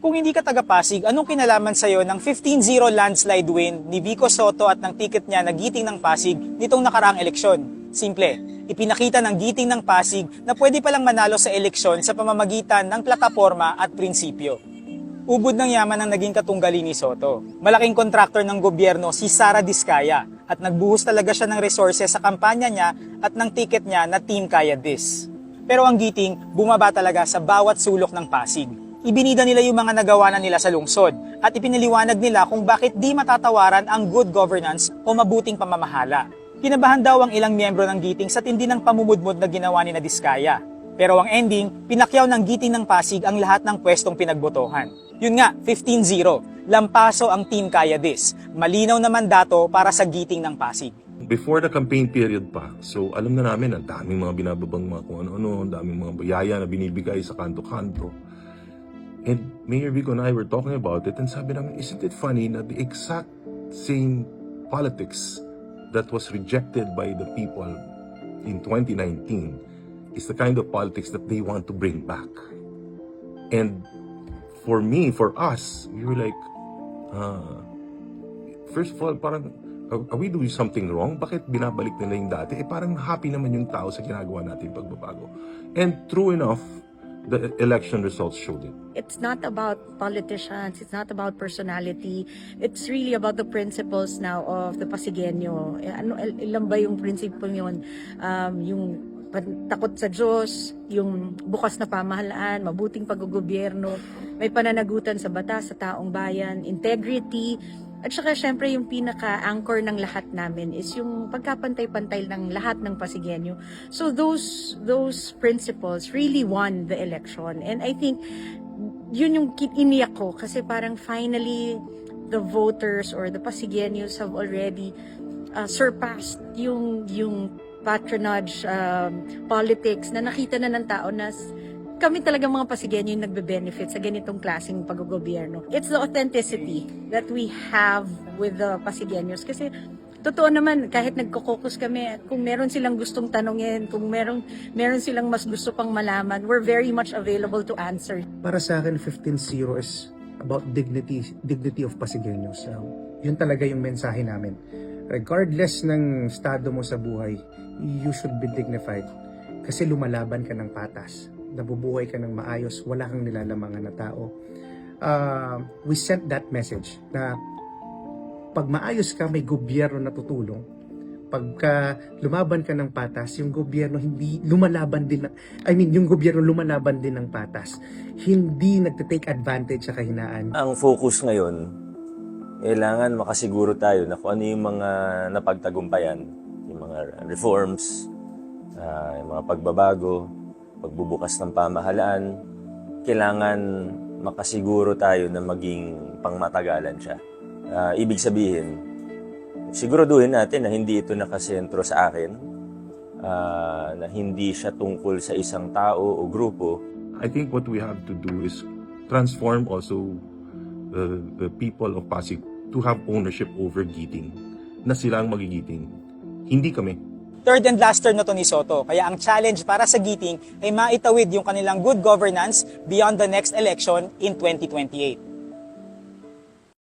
Kung hindi ka taga Pasig, anong kinalaman sa'yo ng 15-0 landslide win ni Vico Soto at ng ticket niya na giting ng Pasig nitong nakaraang eleksyon? Simple, ipinakita ng giting ng Pasig na pwede palang manalo sa eleksyon sa pamamagitan ng plataforma at prinsipyo. Ubod ng yaman ang naging katunggali ni Soto. Malaking kontraktor ng gobyerno si Sara Diskaya at nagbuhos talaga siya ng resources sa kampanya niya at ng ticket niya na Team Kaya This. Pero ang giting, bumaba talaga sa bawat sulok ng Pasig. Ibinida nila yung mga nagawa na nila sa lungsod at ipinaliwanag nila kung bakit di matatawaran ang good governance o mabuting pamamahala. Kinabahan daw ang ilang miyembro ng giting sa tindi ng pamumudmod na ginawa ni na Diskaya. Pero ang ending, pinakyaw ng giting ng Pasig ang lahat ng pwestong pinagbotohan. Yun nga, 15-0. Lampaso ang team kaya this. Malinaw na mandato para sa giting ng Pasig. before the campaign period pa, so alam na namin, ang daming mga binababang mga kung ano-ano, ang daming mga bayaya na binibigay sa kanto-kanto. And Mayor Vico and I were talking about it and sabi namin, isn't it funny na the exact same politics that was rejected by the people in 2019 is the kind of politics that they want to bring back. And for me, for us, we were like, ah, first of all, parang, are, we doing something wrong? Bakit binabalik nila yung dati? Eh, parang happy naman yung tao sa ginagawa natin pagbabago. And true enough, the election results showed it. It's not about politicians, it's not about personality. It's really about the principles now of the Pasigenyo. Eh, Ano, il- ilan ba yung prinsipyo yun? Um, yung takot sa Diyos, yung bukas na pamahalaan, mabuting paggogobyerno, may pananagutan sa batas, sa taong bayan, integrity, at saka syempre yung pinaka-anchor ng lahat namin is yung pagkapantay-pantay ng lahat ng Pasigenyo. So those those principles really won the election. And I think yun yung iniyak ko kasi parang finally the voters or the Pasigenyos have already uh, surpassed yung yung patronage um, politics na nakita na ng tao na kami talaga mga Pasigenyo yung nagbe-benefit sa ganitong klaseng paggogobyerno. It's the authenticity that we have with the Pasigenyos kasi totoo naman kahit nagko-caucus kami kung meron silang gustong tanungin kung meron meron silang mas gusto pang malaman we're very much available to answer Para sa akin, 15-0 is about dignity, dignity of Pasigueños. So, yun talaga yung mensahe namin. Regardless ng estado mo sa buhay, you should be dignified. Kasi lumalaban ka ng patas. Nabubuhay ka ng maayos, wala kang nilalamangan na tao. Uh, we sent that message na pag maayos ka, may gobyerno na tutulong. Pagka lumaban ka ng patas, yung gobyerno hindi lumalaban din ng, I mean, yung gobyerno lumalaban din ng patas. Hindi nagte-take advantage sa kahinaan. Ang focus ngayon, kailangan makasiguro tayo na kung ano yung mga napagtagumpayan, yung mga reforms, ah, yung mga pagbabago, pagbubukas ng pamahalaan, kailangan makasiguro tayo na maging pangmatagalan siya. Ah, ibig sabihin, siguraduhin natin na hindi ito nakasentro sa akin, ah, na hindi siya tungkol sa isang tao o grupo, I think what we have to do is transform also the, the people of Pasig to have ownership over Giting. Na sila ang magigiting. Hindi kami. Third and last term na to ni Soto, kaya ang challenge para sa Giting ay maitawid yung kanilang good governance beyond the next election in 2028.